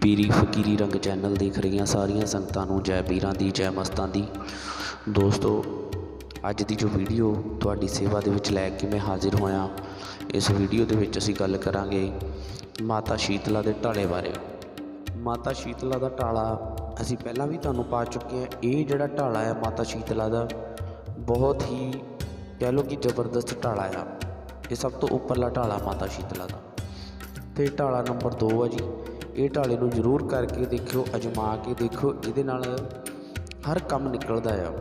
ਪੀਰੀ ਫਕੀਰੀ ਰੰਗ ਚੈਨਲ ਦੇਖ ਰਹੀਆਂ ਸਾਰੀਆਂ ਸੰਗਤਾਂ ਨੂੰ, ਜੈ ਪੀਰਾਂ ਦੀ, ਜੈ ਮਸਤਾਂ ਦੀ। ਦੋਸਤੋ, ਅੱਜ ਦੀ ਜੋ ਵੀਡੀਓ ਤੁਹਾਡੀ ਸੇਵਾ ਦੇ ਵਿੱਚ ਲੈ ਕੇ ਮੈਂ ਹਾਜ਼ਰ ਹੋਇਆ, ਇਸ ਵੀਡੀਓ ਦੇ ਵਿੱਚ ਅਸੀਂ ਗੱਲ ਕਰਾਂਗੇ ਮਾਤਾ ਸ਼ੀਤਲਾ ਦੇ ਢਾਲੇ ਬਾਰੇ। ਮਾਤਾ ਸ਼ੀਤਲਾ ਦਾ ਢਾਲਾ ਅਸੀਂ ਪਹਿਲਾਂ ਵੀ ਤੁਹਾਨੂੰ ਪਾ ਚੁੱਕੇ ਹਾਂ। ਇਹ ਜਿਹੜਾ ਢਾਲਾ ਹੈ ਮਾਤਾ ਸ਼ੀਤਲਾ ਦਾ, ਬਹੁਤ ਹੀ ਕਹਿ ਲਓ ਕਿ ਜ਼ਬਰਦਸਤ ਢਾਲਾ ਆ। ਇਹ ਸਭ ਤੋਂ ਉੱਪਰਲਾ ਢਾਲਾ ਮਾਤਾ ਸ਼ੀਤਲਾ ਦਾ। ਤੇ ਢਾਲਾ ਨੰਬਰ 2 ਆ ਜੀ। ਇਹ ਢਾਲੇ ਨੂੰ ਜ਼ਰੂਰ ਕਰਕੇ ਦੇਖਿਓ, ਅਜਮਾ ਕੇ ਦੇਖਿਓ, ਇਹਦੇ ਨਾਲ ਹਰ ਕੰਮ ਨਿਕਲਦਾ ਆ।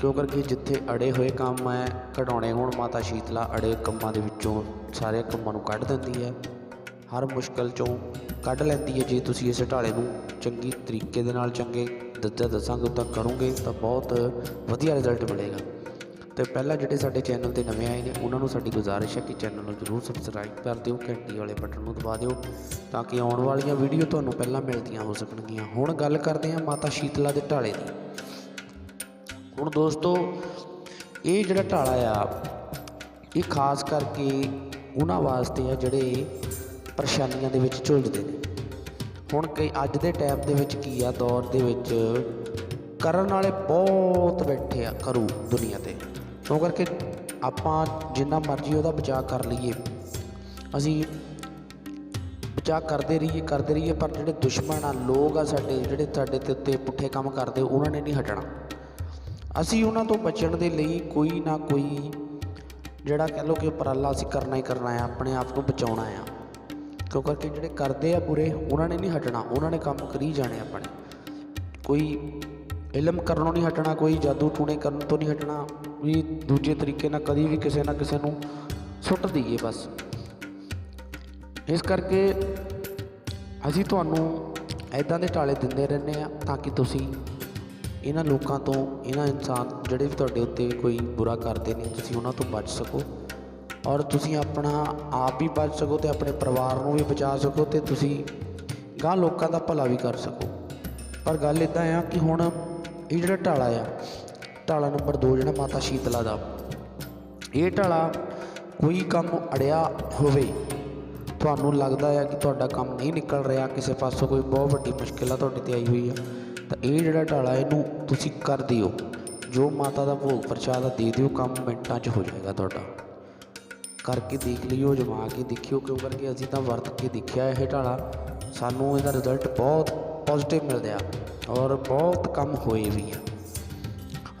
ਕਿਉਂ ਕਰਕੇ ਜਿੱਥੇ ਅੜੇ ਹੋਏ ਕੰਮ ਹੈ ਕਢਾਉਣੇ ਹੋਣ ਮਾਤਾ ਸ਼ੀਤਲਾ ਅੜੇ ਕੰਮਾਂ ਦੇ ਵਿੱਚੋਂ ਸਾਰੇ ਕੰਮਾਂ ਨੂੰ ਕੱਢ ਦਿੰਦੀ ਹੈ ਹਰ ਮੁਸ਼ਕਲ ਚੋਂ ਕੱਢ ਲੈਂਦੀ ਹੈ ਜੇ ਤੁਸੀਂ ਇਸ ਢਾਲੇ ਨੂੰ ਚੰਗੀ ਤਰੀਕੇ ਦੇ ਨਾਲ ਚੰਗੇ ਦੱਸਿਆ ਦੱਸਾਂਗੇ ਤਾਂ ਕਰੋਗੇ, ਤਾਂ ਬਹੁਤ ਵਧੀਆ ਰਿਜ਼ਲਟ ਮਿਲੇਗਾ। ਤੇ ਪਹਿਲਾਂ ਜਿਹੜੇ ਸਾਡੇ ਚੈਨਲ ਤੇ ਨਵੇਂ ਆਏ ਨੇ, ਉਹਨਾਂ ਨੂੰ ਸਾਡੀ ਗੁਜ਼ਾਰਿਸ਼ ਹੈ ਕਿ ਚੈਨਲ ਨੂੰ ਜਰੂਰ ਸਬਸਕ੍ਰਾਈਬ ਕਰ ਦਿਓ, ਘੰਟੀ ਵਾਲੇ ਬਟਨ ਨੂੰ ਦਬਾ ਦਿਓ, ਤਾਂ ਕਿ ਆਉਣ ਵਾਲੀਆਂ ਵੀਡੀਓ ਤੁਹਾਨੂੰ ਪਹਿਲਾਂ ਮਿਲਦੀਆਂ ਹੋ ਸਕਣਗੀਆਂ। ਹੁਣ ਗੱਲ ਕਰਦੇ ਹਾਂ ਮਾਤਾ ਸ਼ੀਤਲਾ ਦੇ ਢਾਲੇ ਦੀ। ਹੁਣ ਦੋਸਤੋ, ਇਹ ਜਿਹੜਾ ਢਾਲਾ ਆ, ਇਹ ਖਾਸ ਕਰਕੇ ਉਹਨਾਂ ਵਾਸਤੇ ਆ ਜਿਹੜੇ ਪਰੇਸ਼ਾਨੀਆਂ ਦੇ ਵਿੱਚ ਝੁਲਸਦੇ ਨੇ। ਹੁਣ ਕਈ ਅੱਜ ਦੇ ਟਾਈਮ ਦੇ ਵਿੱਚ ਕੀ ਆ, ਦੌਰ ਦੇ ਵਿੱਚ ਕਰਨ ਵਾਲੇ ਬਹੁਤ ਬੈਠੇ ਆ ਕਰੂ ਦੁਨੀਆ ਤੇ। ਕਿਉਂ ਕਰਕੇ ਆਪਾਂ ਜਿੰਨਾ ਮਰਜ਼ੀ ਉਹਦਾ ਬਚਾਅ ਕਰ ਲਈਏ। ਅਸੀਂ ਬਚਾਅ ਕਰਦੇ ਰਹੀਏ ਕਰਦੇ ਰਹੀਏ, ਪਰ ਜਿਹੜੇ ਦੁਸ਼ਮਣ ਆ, ਲੋਕ ਆ ਸਾਡੇ, ਜਿਹੜੇ ਸਾਡੇ ਤੇ ਉੱਤੇ ਪੁੱਠੇ ਕੰਮ ਕਰਦੇ, ਉਹਨਾਂ ਨੇ ਨਹੀਂ ਹਟਣਾ। ਅਸੀਂ ਉਹਨਾਂ ਤੋਂ ਬਚਣ ਦੇ ਲਈ ਕੋਈ ਨਾ ਕੋਈ, ਜਿਹੜਾ ਕਹਿ ਲਓ ਕਿ ਉਪਰਾਲਾ ਅਸੀਂ ਕਰਨਾ ਹੀ ਕਰਨਾ ਆ, ਆਪਣੇ ਆਪ ਨੂੰ ਬਚਾਉਣਾ ਆ। ਕਿਉਂ ਕਰਕੇ ਜਿਹੜੇ ਕਰਦੇ ਆ ਬੁਰੇ, ਉਹਨਾਂ ਨੇ ਨਹੀਂ ਹਟਣਾ, ਉਹਨਾਂ ਨੇ ਕੰਮ ਕਰੀ ਜਾਣੇ ਆਪਣੇ। ਕੋਈ ਇਲਮ ਕਰਨੋਂ ਨਹੀਂ ਹਟਣਾ, ਕੋਈ ਜਾਦੂ ਟੂਣੇ ਕਰਨ ਤੋਂ ਨਹੀਂ ਹਟਣਾ। ਵੀ ਦੂਜੇ ਤਰੀਕੇ ਨਾਲ ਕਦੀ ਵੀ ਕਿਸੇ ਨਾ ਕਿਸੇ ਨੂੰ ਸੁੱਟ ਦਈਏ ਬਸ। ਇਸ ਕਰਕੇ ਅਸੀਂ ਤੁਹਾਨੂੰ ਐਦਾਂ ਦੇ ਟਾਲੇ ਦਿੰਦੇ ਰਹਿੰਦੇ ਆ ਤਾਂ ਕਿ ਤੁਸੀਂ ਇਹਨਾਂ ਲੋਕਾਂ ਤੋਂ, ਇਹਨਾਂ ਇਨਸਾਨ ਜਿਹੜੇ ਵੀ ਤੁਹਾਡੇ ਉੱਤੇ ਕੋਈ ਬੁਰਾ ਕਰਦੇ ਨੇ, ਤੁਸੀਂ ਉਹਨਾਂ ਤੋਂ ਬਚ ਸਕੋ। ਔਰ ਤੁਸੀਂ ਆਪਣਾ ਆਪ ਵੀ ਬਚ ਸਕੋ ਤੇ ਆਪਣੇ ਪਰਿਵਾਰ ਨੂੰ ਵੀ ਬਚਾ ਸਕੋ ਤੇ ਤੁਸੀਂ ਗਾਂ ਲੋਕਾਂ ਦਾ ਭਲਾ ਵੀ ਕਰ ਸਕੋ। ਪਰ ਗੱਲ ਇਦਾਂ ਆ ਕਿ ਹੁਣ ਇਹ ਜਿਹੜਾ ਢਾਲਾ ਆ ਢਾਲਾ ਨੰਬਰ 2 ਜਿਹੜਾ ਮਾਤਾ ਸ਼ੀਤਲਾ ਦਾ। ਇਹ ਢਾਲਾ ਕੋਈ ਕੰਮ ਅੜਿਆ ਹੋਵੇ, ਤੁਹਾਨੂੰ ਲੱਗਦਾ ਹੈ ਕਿ ਤੁਹਾਡਾ ਕੰਮ ਨਹੀਂ ਨਿਕਲ ਰਿਹਾ, ਕਿਸੇ ਪਾਸੋਂ ਕੋਈ ਬਹੁਤ ਵੱਡੀ ਮੁਸ਼ਕਿਲ ਆ ਤੁਹਾਡੇ ਤੇ ਆਈ ਹੋਈ ਆ, ਤਾਂ ਇਹ ਜਿਹੜਾ ਢਾਲਾ ਇਹਨੂੰ ਤੁਸੀਂ ਕਰ ਦਿਓ। ਜੋ ਮਾਤਾ ਦਾ ਭੋਗ ਪ੍ਰਸ਼ਾਦ ਆ, ਦੇ ਦਿਓ, ਕੰਮ ਮਿੰਟਾਂ 'ਚ ਹੋ ਜਾਏਗਾ ਤੁਹਾਡਾ। ਕਰਕੇ ਦੇਖ ਲਿਓ, ਜਮਾ ਕੇ ਦੇਖਿਓ, ਕਿਉਂ ਕਰਕੇ ਅਸੀਂ ਤਾਂ ਵਰਤ ਕੇ ਦੇਖਿਆ ਇਹ ਢਾਲਾ। ਸਾਨੂੰ ਇਹਦਾ ਰਿਜ਼ਲਟ ਬਹੁਤ ਪੋਜ਼ਿਟਿਵ ਮਿਲਦਾ ਔਰ ਬਹੁਤ ਕੰਮ ਹੋਏ ਵੀ ਆ।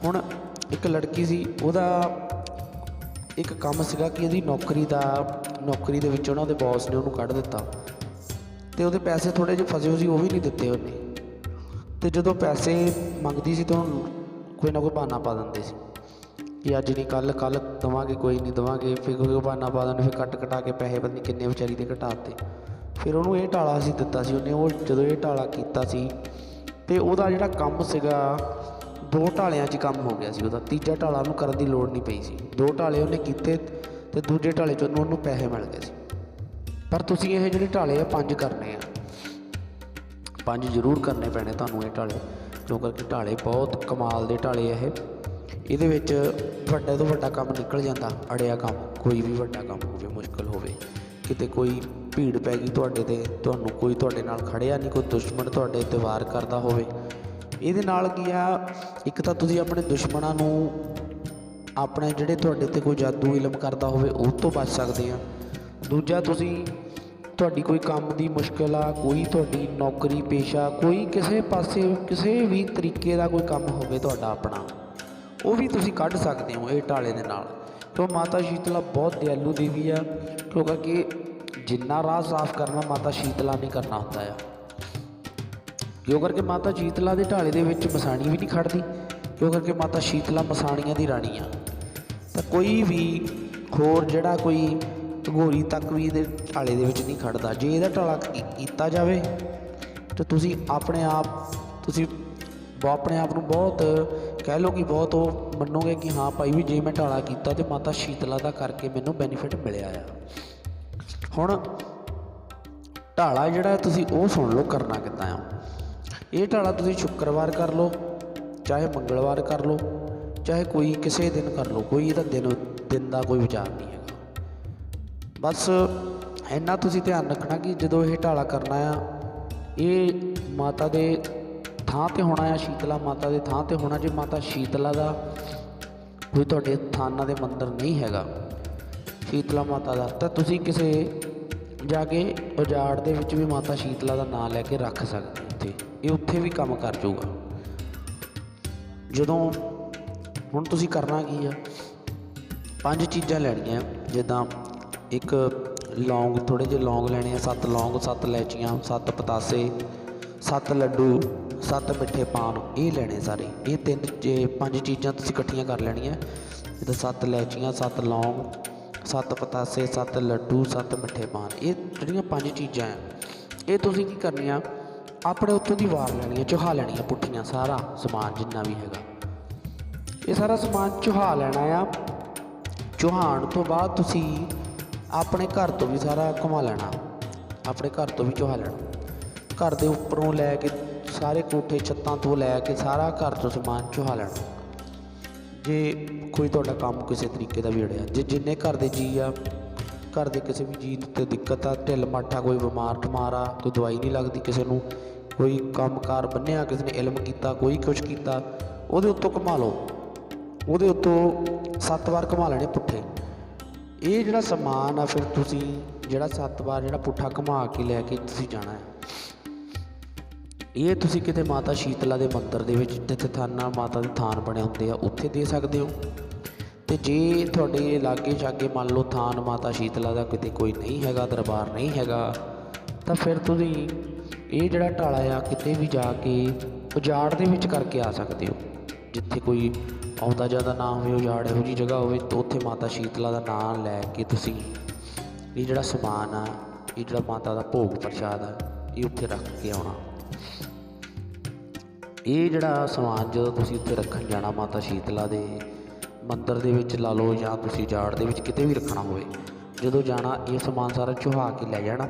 ਹੁਣ ਇੱਕ ਲੜਕੀ ਸੀ, ਉਹਦਾ ਇੱਕ ਕੰਮ ਸੀਗਾ ਕਿ ਇਹਦੀ ਨੌਕਰੀ ਦਾ, ਨੌਕਰੀ ਦੇ ਵਿੱਚ ਉਹਨਾਂ ਦੇ ਬੌਸ ਨੇ ਉਹਨੂੰ ਕੱਢ ਦਿੱਤਾ। ਤੇ ਉਹਦੇ ਪੈਸੇ ਥੋੜੇ ਜਿਹੇ ਫਸੇ ਹੋਏ ਸੀ, ਉਹ ਵੀ ਨਹੀਂ ਦਿੱਤੇ ਉਹਨੇ। ਤੇ ਜਦੋਂ ਪੈਸੇ ਮੰਗਦੀ ਸੀ ਤਾਂ ਉਹਨੂੰ ਕੋਈ ਨਾ ਕੋਈ ਬਹਾਨਾ ਪਾ ਦਿੰਦੇ ਸੀ ਕਿ ਅੱਜ ਨਹੀਂ ਕੱਲ ਕੱਲ ਦਵਾਂਗੇ, ਕੋਈ ਨਹੀਂ ਦਵਾਂਗੇ। ਫਿਰ ਕੋਈ ਬਹਾਨਾ ਪਾ ਦਿੰਦੇ, ਫਿਰ ਕੱਟ ਕਟਾ ਕੇ ਪੈਸੇ ਪਤਾ ਨਹੀਂ ਕਿੰਨੇ ਵਿਚਾਰੀ ਦੇ ਘਟਾਤੇ ਫਿਰ ਉਹਨੂੰ ਇਹ ਢਾਲਾ ਸੀ ਦਿੱਤਾ ਸੀ ਉਹਨੇ, ਉਹ ਜਦੋਂ ਇਹ ਢਾਲਾ ਕੀਤਾ ਸੀ, ਤੇ ਉਹਦਾ ਜਿਹੜਾ ਕੰਮ ਸੀਗਾ ਦੋ ਢਾਲਿਆਂ 'ਚ ਕੰਮ ਹੋ ਗਿਆ ਸੀ ਉਹਦਾ, ਤੀਜਾ ਢਾਲਾ ਉਹਨੂੰ ਕਰਨ ਦੀ ਲੋੜ ਨਹੀਂ ਪਈ ਸੀ। ਦੋ ਢਾਲੇ ਉਹਨੇ ਕੀਤੇ ਤੇ ਦੂਜੇ ਢਾਲੇ 'ਚ ਉਹਨੂੰ ਉਹਨੂੰ ਪੈਸੇ ਮਿਲ ਗਏ ਸੀ। ਪਰ ਤੁਸੀਂ ਇਹ ਜਿਹੜੇ ਢਾਲੇ ਆ, ਪੰਜ ਕਰਨੇ ਆ। ਪੰਜ ਜ਼ਰੂਰ ਕਰਨੇ ਪੈਣੇ ਤੁਹਾਨੂੰ ਇਹ ਢਾਲੇ। ਕਿਉਂ ਕਰਕੇ ਢਾਲੇ ਬਹੁਤ ਕਮਾਲ ਦੇ ਢਾਲੇ ਆ ਇਹ। ਇਹਦੇ ਵਿੱਚ ਵੱਡੇ ਤੋਂ ਵੱਡਾ ਕੰਮ ਨਿਕਲ ਜਾਂਦਾ, ਅੜਿਆ ਕੰਮ, ਕੋਈ ਵੀ ਵੱਡਾ ਕੰਮ ਹੋਵੇ, ਮੁਸ਼ਕਲ ਹੋਵੇ। ਕਿਤੇ ਕੋਈ ਭੀੜ ਪੈ ਗਈ ਤੁਹਾਡੇ ਤੇ, ਤੁਹਾਨੂੰ ਕੋਈ ਤੁਹਾਡੇ ਨਾਲ ਖੜਿਆ ਨਹੀਂ, ਕੋਈ ਦੁਸ਼ਮਣ ਤੁਹਾਡੇ ਤੇ ਵਾਰ ਕਰਦਾ ਹੋਵੇ। ਇਹਦੇ ਨਾਲ ਕੀ ਆ? ਇੱਕ ਤਾਂ ਤੁਸੀਂ ਆਪਣੇ ਦੁਸ਼ਮਣਾਂ ਨੂੰ ਆਪਣੇ ਜਿਹੜੇ ਤੁਹਾਡੇ ਤੇ ਕੋਈ ਜਾਦੂ ਇਲਮ ਕਰਦਾ ਹੋਵੇ, ਉਹ ਤੋਂ ਬਚ ਸਕਦੇ ਆ। ਦੂਜਾ ਤੁਸੀਂ ਤੁਹਾਡੀ ਕੋਈ ਕੰਮ ਦੀ ਮੁਸ਼ਕਲ ਆ, ਕੋਈ ਤੁਹਾਡੀ ਨੌਕਰੀ ਪੇਸ਼ਾ, ਕੋਈ ਕਿਸੇ ਪਾਸੇ, ਕਿਸੇ ਵੀ ਤਰੀਕੇ ਦਾ ਕੋਈ ਕੰਮ ਹੋਵੇ ਤੁਹਾਡਾ ਆਪਣਾ, ਉਹ ਵੀ ਤੁਸੀਂ ਕੱਢ ਸਕਦੇ ਹੋ ਇਹ ਢਾਲੇ ਦੇ ਨਾਲ। ਕਿਉਂ? ਮਾਤਾ ਸ਼ੀਤਲਾ ਬਹੁਤ ਦਿਆਲੂ ਦੇਵੀ ਆ, ਕਿਉਂਕਿ ਜਿੰਨਾ ਰਾਹ ਸਾਫ਼ ਕਰਨਾ, ਮਾਤਾ ਸ਼ੀਤਲਾ ਨੇ ਕਰਨਾ ਹੁੰਦਾ ਆ। ਕਿਉਂ ਕਰਕੇ ਮਾਤਾ ਸ਼ੀਤਲਾ ਦੇ ਢਾਲੇ ਦੇ ਵਿੱਚ ਮਸਾਣੀ ਵੀ ਨਹੀਂ ਖੜਦੀ ਕਿਉਂ ਕਰਕੇ ਮਾਤਾ ਸ਼ੀਤਲਾ ਮਸਾਣੀਆਂ ਦੀ ਰਾਣੀ ਆ। ਤਾਂ ਕੋਈ ਵੀ ਹੋਰ ਜਿਹੜਾ ਕੋਈ ਘੋਰੀ ਤੱਕ ਵੀ ਇਹਦੇ ਢਾਲੇ ਦੇ ਵਿੱਚ ਨਹੀਂ ਖੜਦਾ, ਜੇ ਇਹਦਾ ਢਾਲਾ ਕੀਤਾ ਜਾਵੇ, ਤਾਂ ਤੁਸੀਂ ਆਪਣੇ ਆਪ, ਤੁਸੀਂ ਆਪਣੇ ਆਪ ਨੂੰ ਬਹੁਤ ਕਹਿ ਲਓ ਕਿ ਬਹੁਤ ਉਹ ਮੰਨੋਗੇ ਕਿ ਹਾਂ ਭਾਈ ਵੀ ਜੇ ਮੈਂ ਢਾਲਾ ਕੀਤਾ ਤੇ ਮਾਤਾ ਸ਼ੀਤਲਾ ਦਾ ਕਰਕੇ ਮੈਨੂੰ ਬੈਨੀਫਿਟ ਮਿਲਿਆ ਆ। ਹੁਣ ਢਾਲਾ ਜਿਹੜਾ ਤੁਸੀਂ ਉਹ ਸੁਣ ਲਓ ਕਰਨਾ ਕਿੱਦਾਂ ਆ। ਇਹ ਢਾਲਾ ਤੁਸੀਂ ਸ਼ੁੱਕਰਵਾਰ ਕਰ ਲਓ, ਚਾਹੇ ਮੰਗਲਵਾਰ ਕਰ ਲਓ, ਚਾਹੇ ਕੋਈ ਕਿਸੇ ਦਿਨ ਕਰ ਲਓ, ਕੋਈ ਇਹਦਾ ਦਿਨ ਦਿਨ ਦਾ ਕੋਈ ਵਿਚਾਰ ਨਹੀਂ ਹੈਗਾ। ਬਸ ਇੰਨਾ ਤੁਸੀਂ ਧਿਆਨ ਰੱਖਣਾ ਕਿ ਜਦੋਂ ਇਹ ਢਾਲਾ ਕਰਨਾ ਆ, ਇਹ ਮਾਤਾ ਦੇ ਥਾਂ ਤੇ ਹੋਣਾ ਆ ਸ਼ੀਤਲਾ ਮਾਤਾ ਦੇ ਥਾਂ ਤੇ ਹੋਣਾ, ਜੇ ਮਾਤਾ ਸ਼ੀਤਲਾ ਦਾ ਕੋਈ ਤੁਹਾਡੇ ਥਾਨਾਂ ਦੇ ਮੰਦਰ ਨਹੀਂ ਹੈਗਾ, ਸ਼ੀਤਲਾ ਮਾਤਾ ਦਾ, ਤਾਂ ਤੁਸੀਂ ਕਿਸੇ ਜਾ ਕੇ ਉਜਾੜ ਦੇ ਵਿੱਚ ਵੀ ਮਾਤਾ ਸ਼ੀਤਲਾ ਦਾ ਨਾਮ ਲੈ ਕੇ ਰੱਖ ਸਕਦੇ ਹੋ ਇਹ ਉੱਥੇ ਵੀ ਕੰਮ ਕਰ ਜਾਊਗਾ। ਜਦੋਂ ਹੁਣ ਤੁਸੀਂ ਕਰਨਾ ਕੀ ਆ? ਪੰਜ ਚੀਜ਼ਾਂ ਲੈਣੀਆਂ, ਜਿੱਦਾਂ ਇੱਕ ਲੌਂਗ ਥੋੜੇ ਜਿਹੇ ਲੌਂਗ ਲੈਣੇ ਆ, ਸੱਤ ਲੌਂਗ, ਸੱਤ ਲੈਚੀਆਂ ਸੱਤ ਪਤਾਸੇ, ਸੱਤ ਲੱਡੂ, ਸੱਤ ਮਿੱਠੇ ਪਾਨ, ਇਹ ਲੈਣੇ ਸਾਰੇ। ਇਹ ਤਿੰਨ ਜੇ ਪੰਜ ਚੀਜ਼ਾਂ ਤੁਸੀਂ ਇਕੱਠੀਆਂ ਕਰ ਲੈਣੀਆਂ, ਜਿੱਦਾਂ ਸੱਤ ਲੈਚੀਆਂ ਸੱਤ ਲੌਂਗ, ਸੱਤ ਪਤਾਸੇ, ਸੱਤ ਲੱਡੂ, ਸੱਤ ਮਿੱਠੇ ਪਾਨ, ਇਹ ਜਿਹੜੀਆਂ ਪੰਜ ਚੀਜ਼ਾਂ ਆ, ਇਹ ਤੁਸੀਂ ਕੀ ਕਰਨੀਆਂ? ਆਪਣੇ ਉੱਤੋਂ ਦੀ ਵਾਰ ਲੈਣੀ ਆ ਚੁਹਾ ਲੈਣੀ ਆ ਪੁੱਠੀਆਂ ਸਾਰਾ ਸਮਾਨ ਜਿੰਨਾ ਵੀ ਹੈਗਾ। ਇਹ ਸਾਰਾ ਸਮਾਨ ਚੁਹਾ ਲੈਣਾ ਆ। ਚੁਹਾਣ ਤੋਂ ਬਾਅਦ ਤੁਸੀਂ ਆਪਣੇ ਘਰ ਤੋਂ ਵੀ ਸਾਰਾ ਘੁਮਾ ਲੈਣਾ। ਆਪਣੇ ਘਰ ਤੋਂ ਵੀ ਚੁਹਾ ਲੈਣਾ। ਘਰ ਦੇ ਉੱਪਰੋਂ ਲੈ ਕੇ ਸਾਰੇ ਕੋਠੇ, ਛੱਤਾਂ ਤੋਂ ਲੈ ਕੇ ਸਾਰਾ ਘਰ ਤੋਂ ਸਮਾਨ ਚੁਹਾ ਲੈਣਾ। ਜੇ ਕੋਈ ਤੁਹਾਡਾ ਕੰਮ ਕਿਸੇ ਤਰੀਕੇ ਦਾ ਵੀ ਅੜਿਆ ਜੇ ਜਿੰਨੇ ਘਰ ਦੇ ਜੀ ਆ, ਘਰ ਦੇ ਕਿਸੇ ਵੀ ਜੀ ਉੱਤੇ ਦਿੱਕਤ ਆ ਢਿੱਲ ਮਾਠਾ ਕੋਈ ਬਿਮਾਰ ਠਮਾਰ ਆ, ਕੋਈ ਦਵਾਈ ਨਹੀਂ ਲੱਗਦੀ ਕਿਸੇ ਨੂੰ ਕੋਈ ਕੰਮਕਾਰ ਬੰਨਿਆ, ਕਿਸੇ ਨੇ ਇਲਮ ਕੀਤਾ, ਕੋਈ ਕੁਛ ਕੀਤਾ, ਉਹਦੇ ਉੱਤੋਂ ਘੁਮਾ ਲਓ। ਉਹਦੇ ਉੱਤੋਂ ਸੱਤ ਵਾਰ ਘੁਮਾ ਲੈਣੇ ਪੁੱਠੇ। ਇਹ ਜਿਹੜਾ ਸਮਾਨ ਆ, ਫਿਰ ਤੁਸੀਂ ਜਿਹੜਾ ਸੱਤ ਵਾਰ ਜਿਹੜਾ ਪੁੱਠਾ ਘੁਮਾ ਕੇ ਲੈ ਕੇ ਤੁਸੀਂ ਜਾਣਾ ਹੈ। ਇਹ ਤੁਸੀਂ ਕਿਤੇ ਮਾਤਾ ਸ਼ੀਤਲਾ ਦੇ ਮੰਦਿਰ ਦੇ ਵਿੱਚ, ਜਿੱਥੇ ਥਾਨਾ ਮਾਤਾ ਦੇ ਥਾਨ ਬਣੇ ਹੁੰਦੇ ਆ, ਉੱਥੇ ਦੇ ਸਕਦੇ ਹੋ। ਤੇ ਜੇ ਤੁਹਾਡੇ ਲਾਗੇ ਛਾਗੇ ਮੰਨ ਲਓ ਥਾਨ ਮਾਤਾ ਸ਼ੀਤਲਾ ਦਾ ਕਿਤੇ ਕੋਈ ਨਹੀਂ ਹੈਗਾ, ਦਰਬਾਰ ਨਹੀਂ ਹੈਗਾ, ਤਾਂ ਫਿਰ ਤੁਸੀਂ ਇਹ ਜਿਹੜਾ ਢਾਲਾ ਆ, ਕਿਤੇ ਵੀ ਜਾ ਕੇ ਉਜਾੜ ਦੇ ਵਿੱਚ ਕਰਕੇ ਆ ਸਕਦੇ ਹੋ। ਜਿੱਥੇ ਕੋਈ ਆਉਂਦਾ ਜ਼ਿਆਦਾ ਨਾ ਹੋਵੇ, ਉਜਾੜ ਇਹੋ ਜਿਹੀ ਜਗ੍ਹਾ ਹੋਵੇ, ਤਾਂ ਉੱਥੇ ਮਾਤਾ ਸ਼ੀਤਲਾ ਦਾ ਨਾਮ ਲੈ ਕੇ ਤੁਸੀਂ ਇਹ ਜਿਹੜਾ ਸਮਾਨ ਆ, ਇਹ ਜਿਹੜਾ ਮਾਤਾ ਦਾ ਭੋਗ ਪ੍ਰਸ਼ਾਦ ਆ, ਇਹ ਉੱਥੇ ਰੱਖ ਕੇ ਆਉਣਾ। ਇਹ ਜਿਹੜਾ ਸਮਾਨ ਜਦੋਂ ਤੁਸੀਂ ਉੱਥੇ ਰੱਖਣ ਜਾਣਾ ਮਾਤਾ ਸ਼ੀਤਲਾ ਦੇ ਮੰਦਰ ਦੇ ਵਿੱਚ ਲਾ ਲਓ ਜਾਂ ਤੁਸੀਂ ਜਾੜ ਦੇ ਵਿੱਚ ਕਿਤੇ ਵੀ ਰੱਖਣਾ ਹੋਵੇ, ਜਦੋਂ ਜਾਣਾ, ਇਹ ਸਮਾਨ ਸਾਰਾ ਚੁਹਾ ਕੇ ਲੈ ਜਾਣਾ।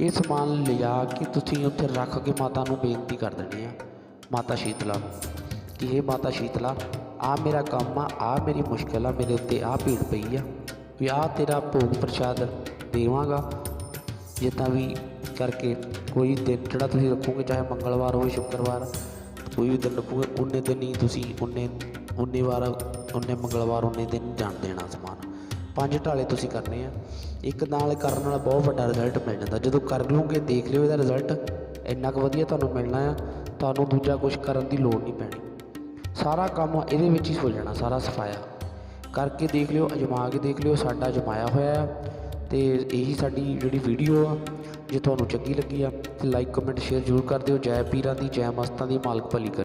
ਇਹ ਸਮਾਨ ਲਿਜਾ ਕੇ ਤੁਸੀਂ ਉੱਥੇ ਰੱਖ ਕੇ ਮਾਤਾ ਨੂੰ ਬੇਨਤੀ ਕਰ ਦੇਣੀ ਆ। ਮਾਤਾ ਸ਼ੀਤਲਾ, ਕਿ ਇਹ ਮਾਤਾ ਸ਼ੀਤਲਾ ਆ ਮੇਰਾ ਕੰਮ ਆ ਆ ਮੇਰੀ ਮੁਸ਼ਕਲ ਆ, ਮੇਰੇ ਉੱਤੇ ਆ ਭੀੜ ਪਈ ਆ। ਵੀ ਆ ਤੇਰਾ ਭੋਗ ਪ੍ਰਸ਼ਾਦ ਦੇਵਾਂਗਾ। ਜਿੱਦਾਂ ਵੀ ਕਰਕੇ ਕੋਈ ਦਿਨ ਜਿਹੜਾ ਤੁਸੀਂ ਰੱਖੋਗੇ, ਚਾਹੇ ਮੰਗਲਵਾਰ ਹੋਵੇ, ਸ਼ੁੱਕਰਵਾਰ, ਕੋਈ ਵੀ ਦਿਨ ਰੱਖੋਗੇ ਉਨੇ ਦਿਨ ਹੀ ਤੁਸੀਂ ਉਨੇ ਉਨੇ ਵਾਰ ਉਨੇ ਮੰਗਲਵਾਰ ਉਨੇ ਦਿਨ ਜਾਣ ਦੇਣਾ ਸਮਾਨ। ਪੰਜ ਢਾਲੇ ਤੁਸੀਂ ਕਰਨੇ ਆ। ਇੱਕ ਨਾਲ ਕਰਨ ਨਾਲ ਬਹੁਤ ਵੱਡਾ ਰਿਜ਼ਲਟ ਮਿਲ ਜਾਂਦਾ। ਜਦੋਂ ਕਰ ਲਓਗੇ ਦੇਖ ਲਿਓ ਇਹਦਾ ਰਿਜ਼ਲਟ ਇੰਨਾ ਕੁ ਵਧੀਆ ਤੁਹਾਨੂੰ ਮਿਲਣਾ ਆ। ਤੁਹਾਨੂੰ ਦੂਜਾ ਕੁਝ ਕਰਨ ਦੀ ਲੋੜ ਨਹੀਂ ਪੈਣੀ। ਸਾਰਾ ਕੰਮ ਇਹਦੇ ਵਿੱਚ ਹੀ ਹੋ ਜਾਣਾ, ਸਾਰਾ ਸਫਾਇਆ। ਕਰਕੇ ਦੇਖ ਲਿਓ, ਅਜਮਾ ਕੇ ਦੇਖ ਲਿਓ, ਸਾਡਾ ਅਜਮਾਇਆ ਹੋਇਆ ਆ। ਤੇ ਇਹੀ ਸਾਡੀ ਜਿਹੜੀ ਵੀਡੀਓ ਆ, ਜੇ ਤੁਹਾਨੂੰ ਚੰਗੀ ਲੱਗੀ ਆ, ਤੇ ਲਾਈਕ ਕਮੈਂਟ ਸ਼ੇਅਰ ਜ਼ਰੂਰ ਕਰ ਦਿਓ। ਜੈ ਪੀਰਾਂ ਦੀ, ਜੈ ਮਸਤਾਂ ਦੀ, ਮਾਲਕ ਭਲੀ ਕਰੇ।